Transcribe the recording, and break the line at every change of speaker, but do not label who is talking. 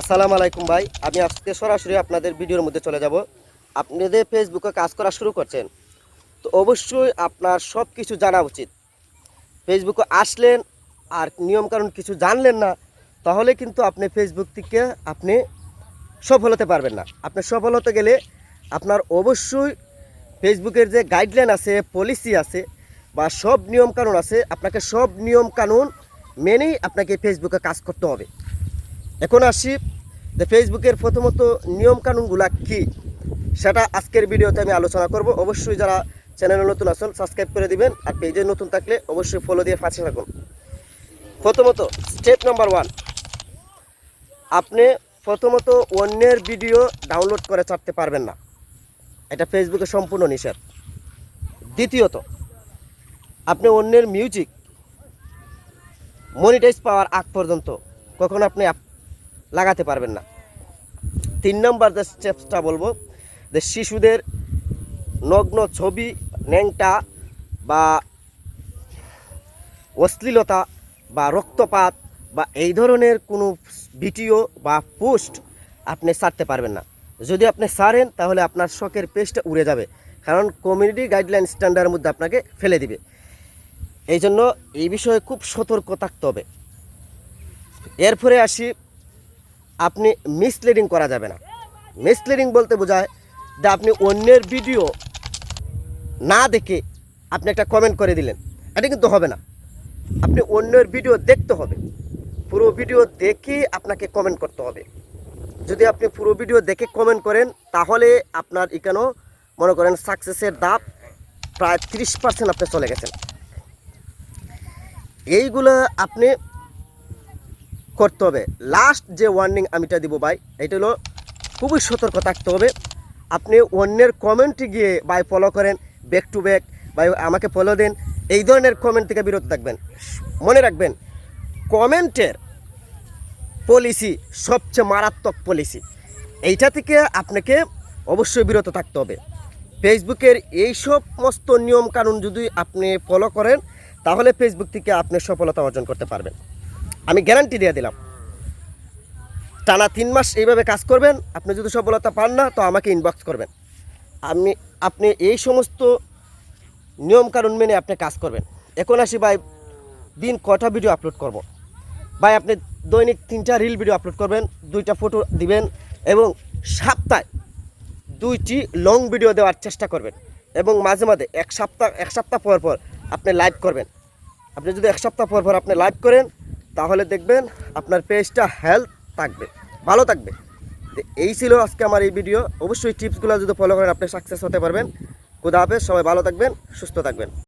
আসসালামু আলাইকুম ভাই। আমি আজকে সরাসরি আপনাদের ভিডিওর মধ্যে চলে যাব। আপনাদের ফেসবুকে কাজ করা শুরু করছেন। তো অবশ্যই আপনার সব কিছু জানা উচিত। ফেসবুকে আসলেন আর নিয়মকানুন কিছু জানলেন না, তাহলে কিন্তু আপনি ফেসবুক থেকে আপনি সফল হতে পারবেন না। আপনি সফল হতে গেলে আপনার অবশ্যই ফেসবুকের যে গাইডলাইন আছে পলিসি আছে, বা সব নিয়মকানুন আছে, আপনাকে সব নিয়মকানুন মেনেই আপনাকে ফেসবুকে কাজ করতে হবে। এখন আসি, যে ফেসবুকের প্রথমত নিয়মকানুনগুলা কি? সেটা আজকের ভিডিওতে আমি আলোচনা করব। অবশ্যই যারা চ্যানেলে নতুন আছেন সাবস্ক্রাইব করে দিবেন। আর পেজে নতুন থাকলে অবশ্যই ফলো দিয়ে পাশে থাকুন। প্রথমত স্টেপ নাম্বার ওয়ান আপনি প্রথমত অন্যের ভিডিও ডাউনলোড করে ছাড়তে পারবেন না। এটা ফেসবুকে সম্পূর্ণ নিষেধ। দ্বিতীয়ত, আপনি অন্যের মিউজিক মনিটাইজ পাওয়ার আগ পর্যন্ত কখনো আপনি আপ- লাগাতে পারবেন না। তিন নম্বর যে স্টেপসটা বলব, যে শিশুদের নগ্ন ছবি, ন্যাংটা বা অশ্লীলতা বা রক্তপাত বা এই ধরনের কোনো ভিডিও বা পোস্ট আপনি ছাড়তে পারবেন না। যদি আপনি ছাড়েন তাহলে আপনার শখের পেজটা উড়ে যাবে। কারণ কমিউনিটি গাইডলাইন স্ট্যান্ডার্ডের মধ্যে আপনাকে ফেলে দিবে। এই জন্য এই বিষয়ে খুব সতর্ক থাকতে হবে। এরপরে আসি আপনি মিসলিডিং করা যাবে না। মিসলিডিং বলতে বোঝায় যে আপনি অন্যের ভিডিও না দেখে আপনি একটা কমেন্ট করে দিলেন। এটা কিন্তু হবে না। আপনি অন্যের ভিডিও দেখতে হবে। পুরো ভিডিও দেখে আপনাকে কমেন্ট করতে হবে। যদি আপনি পুরো ভিডিও দেখে কমেন্ট করেন, তাহলে আপনার এখানেও মনে করেন সাকসেসের দাপ প্রায় তিরিশ পার্সেন্ট আপনি চলে গেছেন। এইগুলো আপনি করতে হবে। লাস্ট যে ওয়ার্নিং আমিটা দিব ভাই, এটা হলো খুবই সতর্ক থাকতে হবে। আপনি অন্যের কমেন্টে গিয়ে ভাই ফলো করেন ব্যাক টু ব্যাক ভাই আমাকে ফলো দেন, এই ধরনের কমেন্ট থেকে বিরত থাকবেন। মনে রাখবেন কমেন্টের পলিসি সবচেয়ে মারাত্মক পলিসি এইটা থেকে আপনাকে অবশ্যই বিরত থাকতে হবে। ফেসবুকের এই সমস্ত নিয়মকানুন যদি আপনি ফলো করেন, তাহলে ফেসবুক থেকে আপনি সফলতা অর্জন করতে পারবেন। আমি গ্যারান্টি দিয়ে দিলাম। টানা তিন মাস এইভাবে কাজ করবেন, আপনি যদি সফলতা পান না, তো আমাকে ইনবক্স করবেন। আমি, আপনি এই সমস্ত নিয়মকানুন মেনে আপনি কাজ করবেন। এখন আসি ভাই, দিন কটা ভিডিও আপলোড করব। ভাই, আপনি দৈনিক তিনটা রিল ভিডিও আপলোড করবেন, দুইটা ফটো দিবেন এবং সপ্তাহে দুইটি লং ভিডিও দেওয়ার চেষ্টা করবেন এবং মাঝে মাঝে এক সপ্তাহ এক সপ্তাহ পর পর আপনি লাইভ করবেন। আপনি যদি এক সপ্তাহ পর পর আপনি লাইভ করেন তাহলে দেখবেন আপনার পেজটা হেলথ থাকবে, ভালো থাকবে। এই ছিল আজকে আমার এই ভিডিও অবশ্যই টিপসগুলো যদি ফলো করেন, আপনি সাকসেস হতে পারবেন। খুদা হাফেজ, সবাই ভালো থাকবেন, সুস্থ থাকবেন।